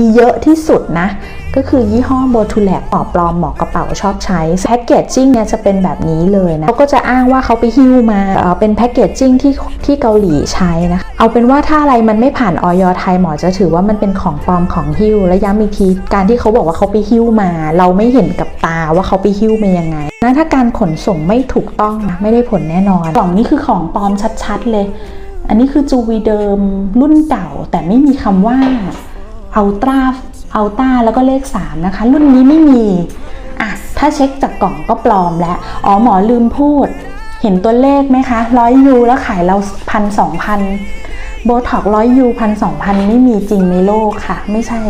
มีเยอะที่สุดนะ ก็คือยี่ห้อโบทูแลกปอบปลอมหมอกระเป๋าชอบใช้แพ็กเกจจิ้งเนี่ยจะเป็นแบบนี้เลยนะเขาก็จะอ้างว่าเขาไปหิ้วมาเป็นแพ็กเกจจิ้งที่ที่เกาหลีใช้นะเอาเป็นว่าถ้าอะไรมันไม่ผ่านออยไทยหมอจะถือว่ามันเป็นของปลอมของหิ้วและย้ำอีกทีการที่เขาบอกว่าเขาไปหิ้วมา เราไม่เห็นกับตาว่าเขาไปหิ้วมายังไงนะถ้าการขนส่งไม่ถูกต้องไม่ได้ผลแน่นอนกล่องนี้คือของปลอมชัดๆเลย อันนี้คือจูวีเดิมรุ่นเก่าแต่ไม่มีคำว่า อัลตราอัลต้าแล้วก็เลข 3 นะคะ รุ่นนี้ไม่มีอะถ้าเช็คจากกล่องก็ปลอมแล้ว อ๋อหมอลืมพูด เห็นตัวเลขไหมคะร้อยยูแล้วขายเราพันสองพันโบท็อกร้อยยูพันสองพันไม่มีจริงในโลกค่ะ ไม่ใช่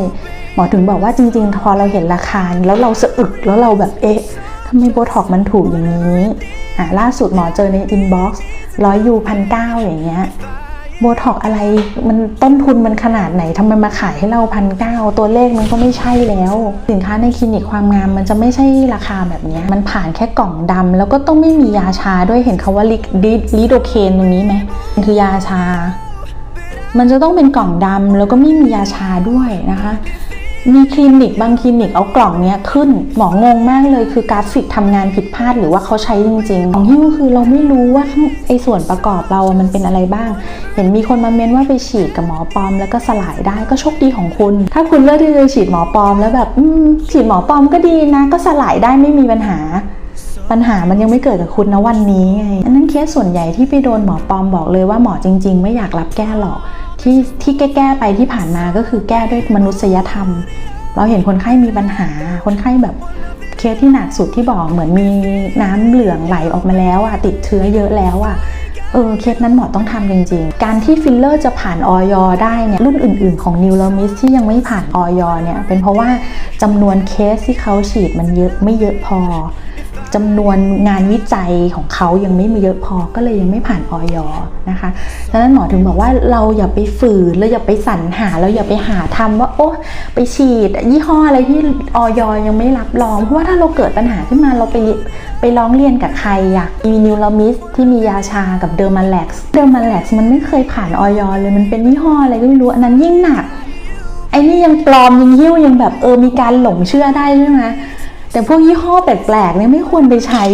หมอถึงบอกว่าจริง ๆ พอเราเห็นราคาแล้วเราสะอึกแล้วเราแบบเอ๊ะทำไมโบท็อกมันถูกอย่างนี้อะล่าสุดหมอเจอในอินบ็อกซ์ร้อยยูพันเก้าอย่างเงี้ย โบท็อกอะไรมันต้นทุนมันขนาดไหนทำไมมาขายให้เราพันเก้าตัวเลขมันก็ไม่ใช่แล้ว สินค้าในคลินิกความงามมันจะไม่ใช่ราคาแบบนี้มันผ่านแค่กล่องดำแล้วก็ต้องไม่มียาชาด้วยเห็นคาว่าลิลิลิโดเคนตรงนี้ไหมมันคือยาชา มันจะต้องเป็นกล่องดำแล้วก็ไม่มียาชาด้วยนะคะ มีคลินิกบางคลินิกเอากล่องเนี้ยขึ้นหมองงมากเลยคือกราฟิกทำงานผิดพลาดหรือว่าเขาใช้จริงๆของหิ้วคือเราไม่รู้ว่าไอ้ส่วนประกอบเรามันเป็นอะไรบ้าง เห็นมีคนมาเม้นว่าไปฉีดกับหมอปลอม แล้วก็สลายได้ก็โชคดีของคุณ ถ้าคุณเลือกที่จะฉีดหมอปลอมแล้วแบบฉีดหมอปลอมก็ดีนะ ก็สลายได้ไม่มีปัญหา ปัญหามันยังไม่เกิดกับคุณนะวันนี้ไงอันนั้นเคสส่วนใหญ่ที่ไปโดนหมอปลอมบอกเลยว่าหมอจริง ๆ ไม่อยากรับแก้หรอกที่ที่แก้ๆไปที่ผ่านมาก็คือแก้ด้วยมนุษยธรรม เราเห็นคนไข้มีปัญหา คนไข้แบบเคสที่หนักสุดที่บอกเหมือนมีน้ำเหลืองไหลออกมาแล้วอะติดเชื้อเยอะแล้วอะเออเคสนั้นหมอต้องทำจริง ๆ การที่ฟิลเลอร์จะผ่านออยได้เนี่ยรุ่นอื่น ๆ ของนิวโรมิสที่ยังไม่ผ่านออยเนี่ยเป็นเพราะว่าจำนวนเคสที่เขาฉีดมันเยอะไม่เยอะพอ จำนวนงานวิจัยของเขายังไม่มีเยอะพอก็เลยยังไม่ผ่านออยนะคะดังนั้นหมอถึงบอกว่าเราอย่าไปฝืนเราอย่าไปสรรหาเราอย่าไปหาทำว่า โอ้ไปฉีด ยี่ห้ออะไรที่ออยยังไม่รับรอง เพราะว่าถ้าเราเกิดปัญหาขึ้นมาเราไปไปร้องเรียนกับใครอะมีนิวลามิสที่มียาชากับเดอร์มาแล็กซ์เดอร์มาแล็กซ์มันไม่เคยผ่านออยเลยมันเป็นยี่ห้ออะไรก็ไม่รู้อันนั้นยิ่งหนักไอ้นี่ยังปลอมยังหิ้วยังแบบเออมีการหลงเชื่อได้ใช่ไหม แต่พวกยี่ห้อแปลกๆเนี่ยไม่ควรไปใช้